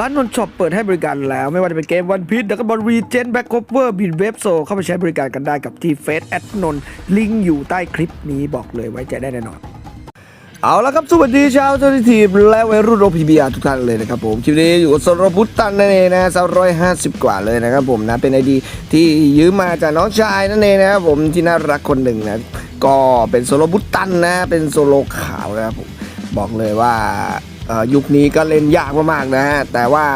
ร้านนนช็อปเปิดให้บริการแล้วไม่ว่าจะเป็นเกมวันพี e ดักบอลรีเจนแบ็คโคเวอร์บิดเว็บโซเข้าไปใช้บริการกันได้กับที่เฟซแอดนนลิงก์อยู่ใต้คลิปนี้บอกเลยไว้ใจได้แน่นอนเอาละครับสวัสดีชาวเจ้าหน้าที่และวัยรุ่นโรพีบีอาทุกท่านเลยนะครับผมคลิปนี้อยู่กับโซโรพุตตันนั่นเองนะสามร้อยห้าสิบกว่าเลยนะครับผมนะเป็นไอดีที่ยืมมาจากน้องชายนั่นเองนะครับผมที่น่ารักคนหนึ่งนะก็เป็นโซโลพุตตันนะเป็นโซโลขาวนะครับผมบอกเลยว่า ยุคนี้ก็เล่นยากมากๆนะฮะแต่ว่า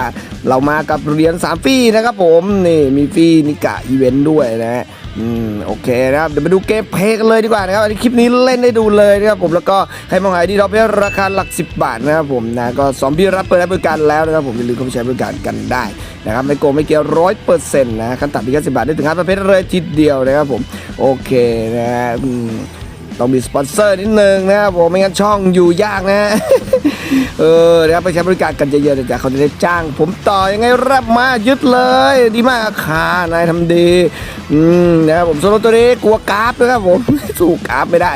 เรามากับเหรียญ3ฟรีนะครับผมนี่มีฟรีนิกะอีเวนต์ด้วยนะฮะอืมโอเคนะครับ เดี๋ยวไปดูเกมเพลย์กันเลยดีกว่านะครับอันนี้คลิปนี้เล่นได้ดูเลยนะครับผมแล้วก็ให้มองหายดีท็อปให้ราคาหลัก 10 บาทนะครับผมนะก็สองพี่รับเปิดให้บริการแล้วนะครับผมอย่าลืมเข้าไปใช้บริการกันได้นะครับไม่โกงไม่เกี่ยวร้อยเปอร์เซ็นต์นะขั้นต่ำเพียงแค่สิบาทได้ถึงห้าประเภทเลยทีเดียวนะครับผมโอเคนะต้องมีสปอนเซอร์นิดนึงนะครับผมไม่งั้นช่องอยู่ยากนะ เออนะครับไปใช้บริการกันเยอะๆแต่เขาจะได้จ้าง ผมต่อยังไงรับมายึดเลย ดีมากค่ะนายทำดีอืมนะครับผมโซโลตัวนี้กลัวกราฟนะครับผมสู้กราฟไม่ได้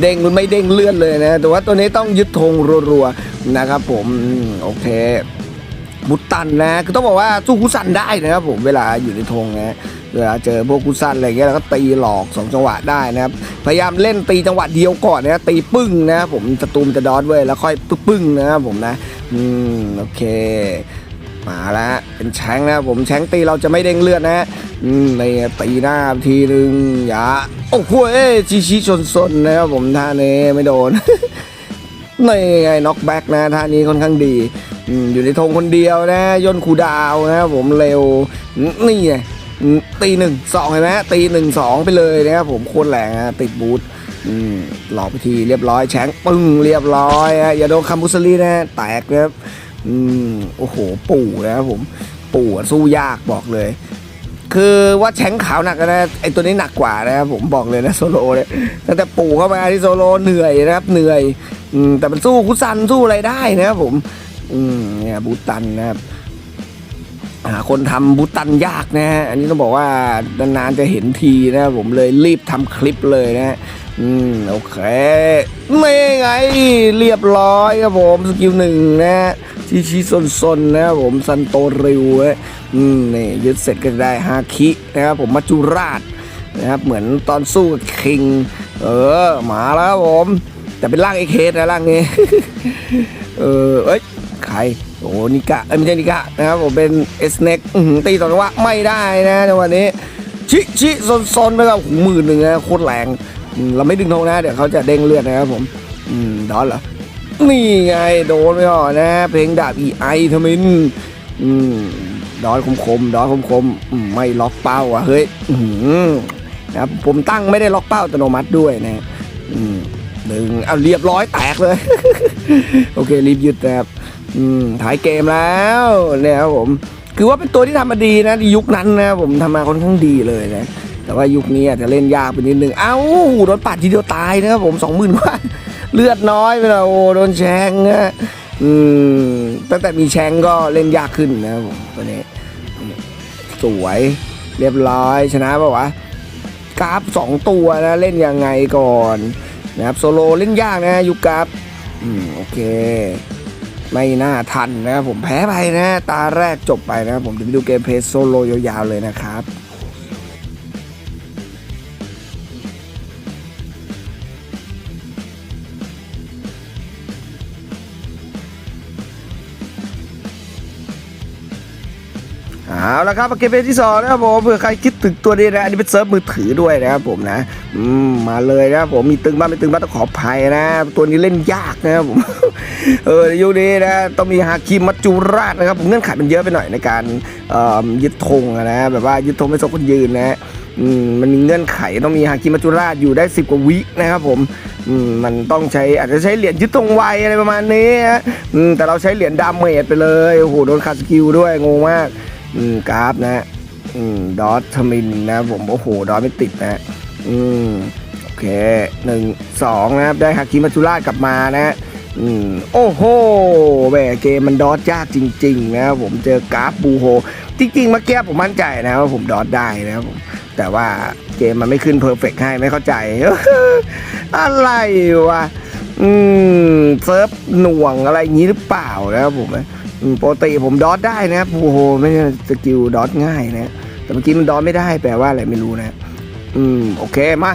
เด้งมันไม่เด้งเลื่อนเลยนะแต่ว่าตัวนี้ต้องยึดธงรัวๆนะครับผมโอเค บุตตันนะคือต้องบอกว่าสู้คุซันได้นะครับผมเวลาอยู่ในธงนะเวลาเจอพวกคุซันอะไรเงี้ยเราก็ตีหลอกสองจังหวะได้นะครับพยายามเล่นตีจังหวะเดียวก่อนนะตีปึ้งนะผมศัตรูมจะดอทเว้ยแล้วค่อยปึ้งนะครับผมนะอืมโอเคมาแล้วเป็นแชงนะผมแชงตีเราจะไม่เด้งเลือดนะอืมในตีหน้าทีนึงอย่าโอ้โหเอ้ชิชิชนซนนะครับผมท่านี้ไม่โดนในไงน็อกแบ็กนะท่านี้ค่อนข้างดี อยู่ในธงคนเดียวนะย่นคูดาวนะครับผมเร็วนี่ไงตีหนึ่งสองเห็นไหมตีหนึ่งสองไปเลยนะครับผมโคตรแรงนะติดบูทหลอกไปทีเรียบร้อยแชงปึ้งเรียบร้อยฮะอย่าโดนคัมบุสลีนะแตกนะครับโอ้โหปู่นะครับผมปู่สู้ยากบอกเลย คือว่าแชงขาวหนักนะไอตัวนี้หนักกว่านะครับผมบอกเลยนะโซโลเนี่ยตั้งแต่ปู่เข้ามาที่โซโลเหนื่อยนะครับเหนื่อยอแต่มันสู้คุซันสู้อะไรได้นะครับผม อืมเนี่ยบูตันนะครับหาคนทำบูตันยากนะฮะอันนี้ต้องบอกว่านานๆจะเห็นทีนะผมเลยรีบทำคลิปเลยนะฮะอืมโอเคไม่ไงเรียบร้อยครับผมสกิลหนึ่งนะฮะชิชิซนๆนะครับผมซันโตริวเว้ยอืมนี่ยึดเสร็จก็ได้ฮาคินะครับผมมัจจุราชนะครับเหมือนตอนสู้กับคิง เออ มาแล้วครับผม แต่เป็นร่างเอเคสนะร่างนี้ เออเอ้ย ใครโอ้นิกะเอ้ยไม่ใช่นิกะนะครับผมเป็นเอสเน็กตีต่อจังหวะไม่ได้นะในวันนี้ชิชิซนซนๆไปกับหูหมื่นหนึ่งนะโคตรแรงเราไม่ดึงธงนะเดี๋ยวเขาจะเด้งเลือดนะครับผมอืมดอนเหรอนี่ไงโดนไปก่อนนะ เพลงดาบอีไอทมินอืมดอนคมคมๆดอนคมคมๆไม่ล็อกเป้าอะเฮ้ยอื้อหือนะครับผมตั้งไม่ได้ล็อกเป้าอัตโนมัติด้วยนะอืมหนึ่งเอาเรียบร้อยแตกเลย โอเครีบหยุดนะครับ อืมถ่ายเกมแล้วเนี่ยครับผม คือว่าเป็นตัวที่ทำมาดีนะในยุคนั้นนะผมทำมาค่อนข้างดีเลยนะ แต่ว่ายุคนี้อาจจะเล่นยากไปนิดนึง เอ้าโดนปัดทีเดียวตายนะครับผมสองหมื่นกว่าเลือดน้อยไปแล้วโอ้โดนแชงนะอืมตั้งแต่มีแชงก็เล่นยากขึ้นนะครับผมตัวนี้สวยเรียบร้อยชนะป่าวะกราฟสองตัวนะเล่นยังไงก่อนนะครับโซโลเล่นยากนะยุคกราฟอืมโอเค ไม่น่าทันนะครับผมแพ้ไปนะ ตาแรกจบไปนะครับผมเดี๋ยวไปดูเกมเพลย์โซโลยาวๆเลยนะครับเอาละครับเกมเพลย์ที่สองนะครับผมเผื่อใครคิดถึงตัวนี้นะอันนี้เป็นเซิร์ฟมือถือด้วยนะครับผมนะ อืมมาเลยนะผมมีตึงบ้างไม่ตึงบ้างต้องขออภัยนะ ตัวนี้เล่นยากนะครับผมเออยุคนี้นะต้องมีฮาคิมัจจุราชนะครับผมเงื่อนไขมันเยอะไปหน่อยในการยึดธงอะนะแบบว่ายึดธงไม่สมคนยืนนะมมันมีเงื่อนไขต้องมีฮาคิมัจจุราชอยู่ได้ 10 กว่าวินะครับผมมันต้องใช้อาจจะใช้เหรียญยึดธงไวอะไรประมาณนี้แต่เราใช้เหรียญดาเมจไปเลยโอ้โหโดนขาสกิลด้วยงงมากกราฟนะดอททมินนะผมโอ้โหดอทไม่ติดนะ อืมโอเคหนึ่งสองนะครับได้ฮาคิมาจุราชกลับมานะอืมโอ้โหแหมเกมมันดอทยากจริง ๆ นะครับผมเจอกราฟบูโฮจริงๆเมื่อกี้ผมมั่นใจนะว่าผมดอทได้นะครับผมแต่ว่าเกมมันไม่ขึ้นเพอร์เฟกให้ไม่เข้าใจ อะไรวะอืมเซิร์ฟหน่วงอะไรอย่างนี้หรือเปล่านะครับผมอืมปกติผมดอทได้นะครับโอ้โหไม่ใช่สกิลดอทง่ายนะแต่เมื่อกี้มันดอทไม่ได้แปลว่าอะไรไม่รู้นะ อืม โอเค มา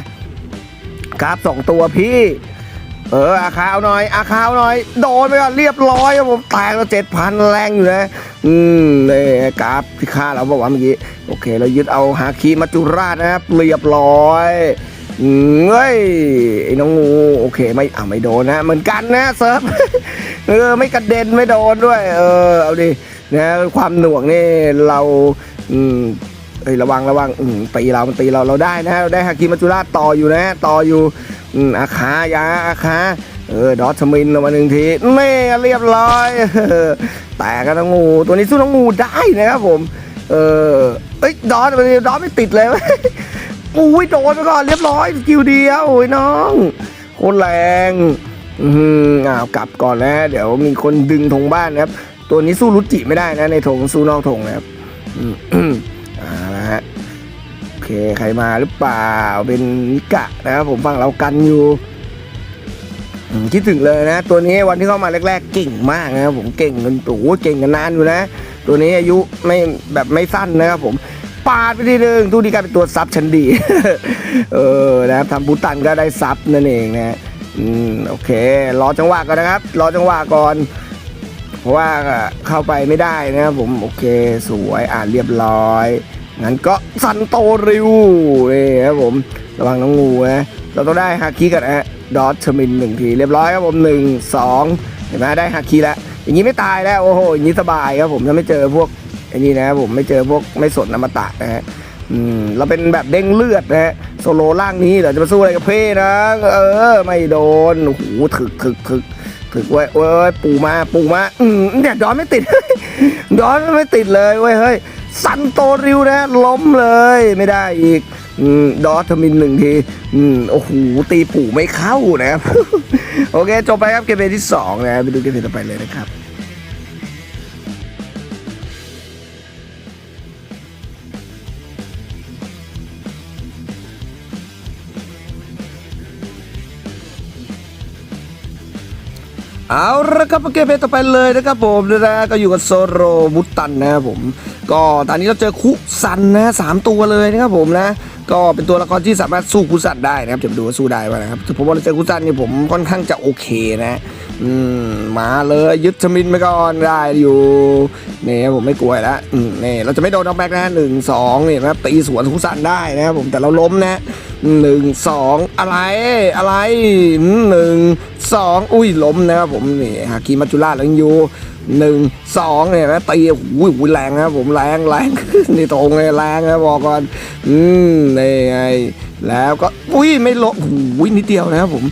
ครับสองตัวพี่ เออ อาคาวหน่อย อาคาวหน่อย โดนไปก่อนเรียบร้อยครับผมแตกแล้วเจ็ดพันแรงอยู่นะ อืมเลยกราฟที่ฆ่าเราบอกว่าเมื่อกี้ โอเค เรายึดเอาฮาคีมัจจุราชนะครับ เรียบร้อยอืมเฮ้ยไอ้น้องงู โอเค ไม่อ่าไม่โดนนะ เหมือนกันนะเซิร์ฟเออไม่กระเด็นไม่โดนด้วย เออ เอาดินะความหน่วงนี่เราอืม เอ้ยระวังระวังอืมตีเรา มันตีเราเราได้นะเราได้ฮากิมัจจุราชต่ออยู่นะต่ออยู่อืมอาคายาอาคาเออดอทชมินมาหนึ่งทีนี่เรียบร้อยแต่ก็น้องงูตัวนี้สู้น้องงูได้นะครับผมเออเอ้ยดอทดอทไม่ติดเลยเว้ยอุ้ยโดนไปก่อนเรียบร้อยสกิลเดียวโอ้ยน้องโคตรแรงอืมอ้าวกลับก่อนนะ เดี๋ยวมีคนดึงธงบ้านนะครับ ตัวนี้สู้รุจิไม่ได้นะในธงสู้นอกธงนะครับ อ่าละฮะโอเคใครมาหรือเปล่าเป็นนิกะนะครับผมฟังเรากันอยู่คิดถึงเลยนะ ตัวนี้วันที่เข้ามาแรกๆเก่งมากนะครับผมเก่งกันโอ้โหเก่งกันนานอยู่นะ ตัวนี้อายุไม่แบบไม่สั้นนะครับผมปาดไปทีหนึ่งทุกทีกลายเป็นตัวซับชั้นดี เออนะครับทำบูตันก็ได้ซับนั่นเองนะอืมโอเค รอจังหวะก่อนนะครับ รอจังหวะก่อน เพราะว่าเข้าไปไม่ได้นะครับผมโอเคสวยอ่านเรียบร้อยงั้นก็ซันโตริวนี่ครับผมระวังน้องงูนะเราต้องได้ฮาคิกันนะดอทชมินหนึ่งทีเรียบร้อยครับผมหนึ่งสองเห็นไหมได้ฮาคิแล้วอย่างนี้ไม่ตายแล้วโอ้โหอย่างนี้สบายครับผมถ้าไม่เจอพวกไอ้นี่นะครับผมไม่เจอพวกไม่สนอมตะนะฮะอืมเราเป็นแบบเด้งเลือดนะฮะโซโลล่างนี้เดี๋ยวจะมาสู้อะไรกับเพ่นะ เออ ไม่โดนโอ้โหถึกถึกถึก ถึกเว้ยเว้ยปูมาปูมาอืมเนี่ยดอนไม่ติด ดอนไม่ติดเลยเว้ยเฮ้ยซันโตริวนะล้มเลยไม่ได้อีกอืมดอทมินหนึ่งทีอืมโอ้โหตีปู่ไม่เข้านะครับ โอเค จบไปครับเกมเพลย์ที่สองนะไปดูเกมเพลย์ต่อไปเลยนะครับ เอาละครับเกมเพลต่อไปเลยนะครับผมนะก็อยู่กับโซโรบุตตันนะครับผม ก็ตอนนี้เราเจอคุซันนะสามตัวเลยนะครับผมนะ ก็เป็นตัวละครที่สามารถสู้คุซันได้นะครับจะมาดูว่าสู้ได้ป่ะนะครับผมว่าเราเจอคุซันนี่ยผมค่อนข้างจะโอเคนะอืมมาเลยยึดชมินไปก่อนได้อยู่นี่ผมไม่กลัวแล้วอืมนี่เราจะไม่โดนน็อกแบ็กนะหนึ่งสองนี่นะครับตีสวนคุซันได้นะครับผมแต่เราล้มนะหนึ่งสองอะไรอะไรหนึ่งสองอุ้ยล้มนะครับผมนี่ฮากิมัจจุราชยังอยู่ หนึ่งสองเนี่ยนะตีโอ้ยโอ้ยแรงนะครับผมแรงแรงนี่ตรงเลยแรงนะบอกก่อนอืมนี่ไง แล้วก็อุ้ยไม่ล้มโอ้ยนิดเดียวนะครับผม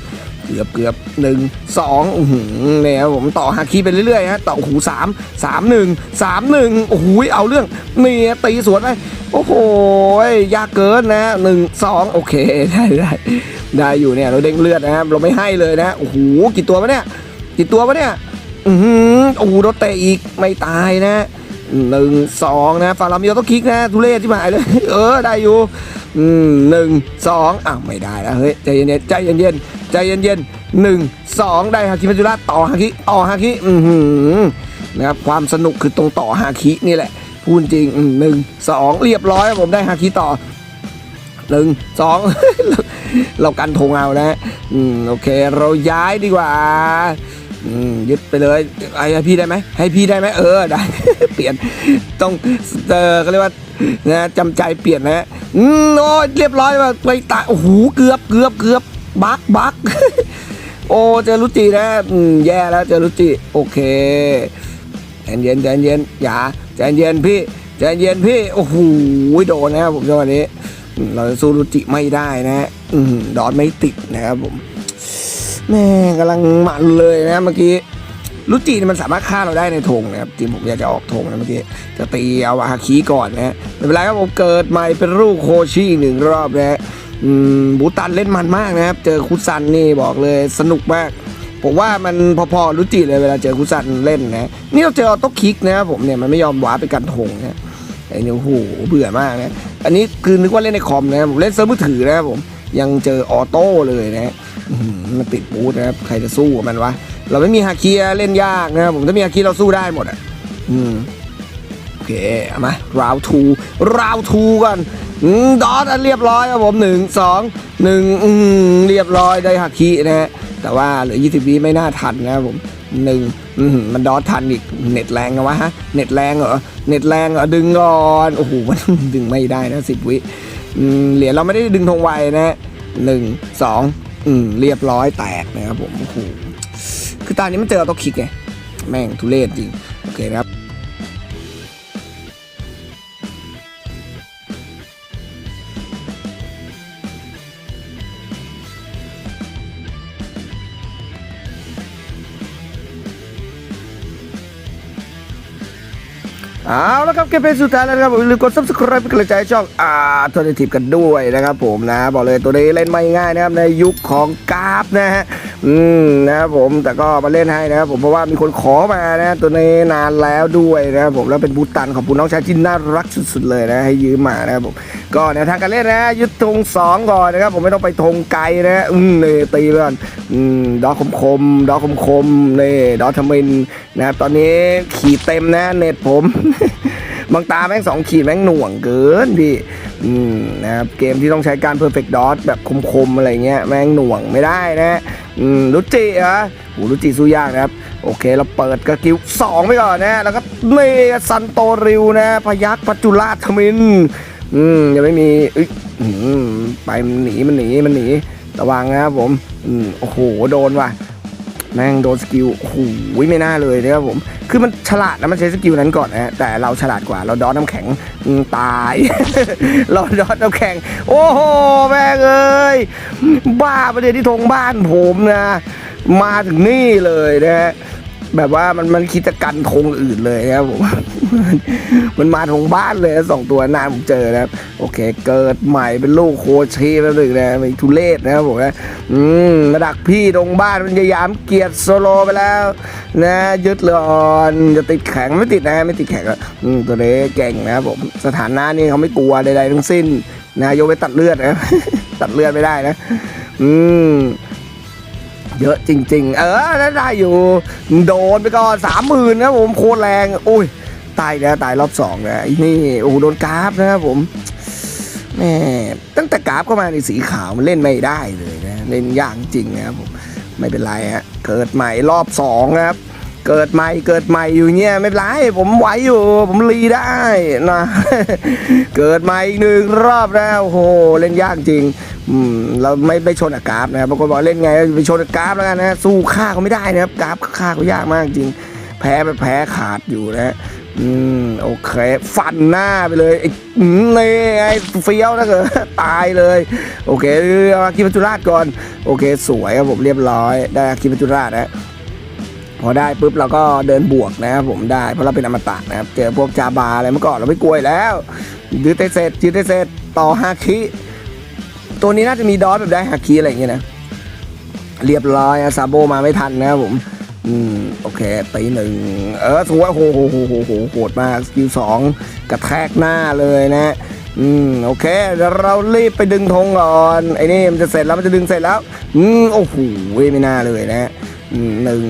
เกือบเกือบหนึ่งสองอื้อหือเนี่ยครับผมต่อฮาคีไปเรื่อยๆฮะต่อโอ้โหสามสามหนึ่งสามหนึ่งโอ้โหเอาเรื่องนี่ตีสวนไปโอ้โหยากเกินนะหนึ่งสองโอเคได้ได้ได้อยู่เนี่ยเราเด้งเลือดนะครับเราไม่ให้เลยนะโอ้โหกี่ตัววะเนี่ยกี่ตัววะเนี่ย อือหือโอ้โหโดนเตะอีกไม่ตายนะหนึ่งสองนะฟารามิโอต้องคลิกนะทุเรศที่หมายเลยเออได้อยู่อืมหนึ่งสองอ้าวไม่ได้แล้วเฮ้ยใจเย็นๆใจเย็นๆใจเย็นๆหนึ่งสองได้ฮาคิมัจจุราต่อฮาคิต่อฮาคิอือหือนะครับความสนุกคือตรงต่อฮาคินี่แหละพูดจริงหนึ่งสองเรียบร้อยครับผมได้ฮาคิต่อหนึ่งสองเรากันธงเอานะอืมโอเค เราย้ายดีกว่า อืมยึดไปเลยไอให้พี่ได้ไหมให้พี่ได้ไหมเออได้ เปลี่ยนต้องเออเขาเรียกว่านะจำใจเปลี่ยนนะอืมโอ้ยเรียบร้อยว่าไปตายโอ้โหเกือบเกือบเกือบบักบักโอ้เจอรุจินะอืมแย่แล้วเจอรุจิโอเคใจเย็นใจเย็นอย่าใจเย็นพี่ใจเย็นพี่โอ้โหโดนนะครับผมจังหวะนี้ เราจะสู้รุจิไม่ได้นะอืมดอทไม่ติดนะครับผม แม่กำลังมันเลยนะเมื่อกี้ลุจิเนี่ยมันสามารถฆ่าเราได้ในธงนะครับทีมผมอยากจะออกธงนะเมื่อกี้จะตีเอาอาคีก่อนนะไม่เป็นไรครับผมเกิดใหม่เป็นลูกโคชิอีกหนึ่งรอบนะฮะบูตันเล่นมันมากนะครับ เจอคุซันนี่บอกเลยสนุกมากผมว่ามันพอๆลุจิเลยเวลาเจอคุซันเล่นนะนี่เราเจอออโต้คิกนะครับผมเนี่ยมันไม่ยอมหวาไปกันธงนะไอ้เนี่ยโอ้โหเบื่อมากนะอันนี้คือนึกว่าเล่นในคอมนะผมเล่นเซิร์ฟมือถือนะครับผมยังเจอออโต้เลยนะ มันติดบูธนะครับ ใครจะสู้กับมันวะ เราไม่มีฮาเคียเล่นยากนะครับผมถ้ามีฮาเคียเราสู้ได้หมดอะ อืมโอเคเอามาราวทูราวทูกันดอทอันเรียบร้อยครับผมหนึ่งสองหนึ่งอืมเรียบร้อยได้ฮักคีนะฮะแต่ว่าเหลือ 20 วิไม่น่าทันนะครับผมหนึ่งมันดอททันอีกเน็ตแรงนะวะฮะเน็ตแรงเหรอเน็ตแรงเหรอดึงก่อนโอ้โหมันดึงไม่ได้นะสิบวิเหรียญเราไม่ได้ดึงธงไวนะหนึ่งสอง อืมเรียบร้อยแตกนะครับผมโอ้โหคือตอนนี้มันเจอตัวคิกไงแม่งทุเรศจริง โอเคครับ เอาละครับเกมเป็นสุดท้ายแล้วนะครับผมอย่าลืมกด subscribe เป็นกำลังใจช่องอาร์ทนทีกันด้วยนะครับผมนะ บอกเลยตัวนี้เล่นไม่ง่ายนะครับในยุคของกราฟนะฮะ อืมนะครับผมแต่ก็มาเล่นให้นะครับผมเพราะว่ามีคนขอมานะตัวนี้นานแล้วด้วยนะครับผมแล้วเป็นบูตันของคุณน้องชายที่น่ารักสุดๆเลยนะให้ยืมมานะครับผมก็แนวทางการเล่นนะยึดธงสองก่อนนะครับผมไม่ต้องไปธงไกลนะอืมนี่ตีไปก่อนอืมดอคมคมดอคมคมๆนี่ดอทมินนะครับตอนนี้ขีดเต็มนะเน็ตผม บางตาแม่งสองขีดแม่งหน่วงเกินพี่ อืมนะครับเกมที่ต้องใช้การ perfect dot แบบคมๆ อะไรเงี้ย แม่งหน่วงไม่ได้นะอืมรุจิเหรอโหรุจิสู้ยากนะครับ โอเคเราเปิดกระกิวสองไปก่อนนะแล้วก็เมซันโตริวนะ พยักปัจจุราชมิน อืมยังไม่มีอึ๊ยอืมไปมันหนีมันหนีมันหนีระวังนะครับผม อืมโอ้โหโดนว่ะ แม่งโดนสกิลโอ้โหไม่น่าเลยนะครับผม คือมันฉลาดนะมันใช้สกิลนั้นก่อนนะแต่เราฉลาดกว่าเราดอทน้ำแข็งตาย เราดอทน้ำแข็ง โอ้โหแม่งเอ้ยบ้าประเดี๋ยวที่ทงบ้านผมนะ มาถึงนี่เลยนะฮะแบบว่ามันมันคิดจะกันทงอื่นเลยนะครับผม มันมาธงบ้านเลยสองตัวนานผมเจอนะครับโอเค เกิดใหม่เป็นลูกโคชีแล้วหนึ่งนะมีทุเลศนะครับผมนะอืมมาดักพี่ตรงบ้านมันพยายามเกียรติโซโลไปแล้วนะยึดเลยอ่อนจะติดแข็งไม่ติดนะไม่ติดแข็งอืมตัวนี้เก่งนะครับผมสถานะนี่เขาไม่กลัวใดๆทั้งสิ้นนะยกไปตัดเลือดนะตัดเลือดไม่ได้นะ อืมเยอะจริง ๆ เออได้ได้อยู่ โดนไปก่อนสามหมื่นนะผมโคตรแรง อุ้ย ตายแล้วตายรอบสองนะไอ้นี่โอ้โหโดนกราฟนะครับผมแม่ตั้งแต่กราฟเข้ามาในสีขาวมันเล่นไม่ได้เลยนะเล่นยากจริงนะครับผมไม่เป็นไรฮะเกิดใหม่รอบสองนะครับ เกิดใหม่เกิดใหม่อยู่เงี้ยไม่เป็นไรผมไหวอยู่ผมรีได้นะเกิดใหม่อีกหนึ่งรอบแล้วโอ้โหเล่นยากจริงอืมเราไม่ไปชนกับกาฟนะครับบางคนบอกเล่นไงไปชนกับกาฟแล้วกันนะสู้ค่าเขาไม่ได้นะครับกราฟค่าเขายากมากจริง แพ้ไปแพ้ขาดอยู่นะ อืมโอเค ฟันหน้าไปเลยไอ้อืมนี่ไอ้เฟี้ยวนะเกิดตายเลย โอเคเอาอาคิปัจุราชก่อน โอเค สวยครับผมเรียบร้อย ได้อาคิปัจจุราชนะพอได้ปุ๊บเราก็เดินบวกนะครับผมได้เพราะเราเป็นอมตะนะครับเจอพวกจาบาอะไรเมื่อก่อนเราไม่กลัวแล้วยืดเตเสร็จยืดเตเสร็จต่อฮาคิตัวนี้น่าจะมีดอสแบบได้ฮาคิอะไรอย่างเงี้ยนะเรียบร้อยอะซาโบมาไม่ทันนะครับผม อืมโอเคตีหนึ่งเออสวยโหโหโหโหโหโหดมากสกิลสองกระแทกหน้าเลยนะ อืมโอเคเดี๋ยวเรารีบไปดึงธงก่อนไอ้นี่มันจะเสร็จแล้วมันจะดึงเสร็จแล้ว อืมโอ้โหไม่น่าเลยนะอืมหนึ่ง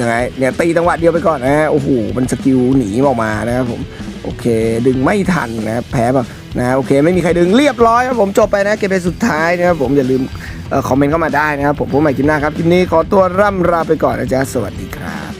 ยังไงเนี่ยตีจังหวะเดียวไปก่อนนะฮะโอ้โหมันสกิลหนีออกมานะครับผมโอเค ดึงไม่ทันนะแพ้ป่ะ นะโอเคไม่มีใครดึงเรียบร้อยครับผมจบไปนะเกมเป็นสุดท้ายนะครับผมอย่าลืมคอมเมนต์เข้ามาได้นะครับผมพบใหม่คลิปหน้าครับคลิปนี้ขอตัวร่ำลาไปก่อนนะจ๊ะสวัสดีครับ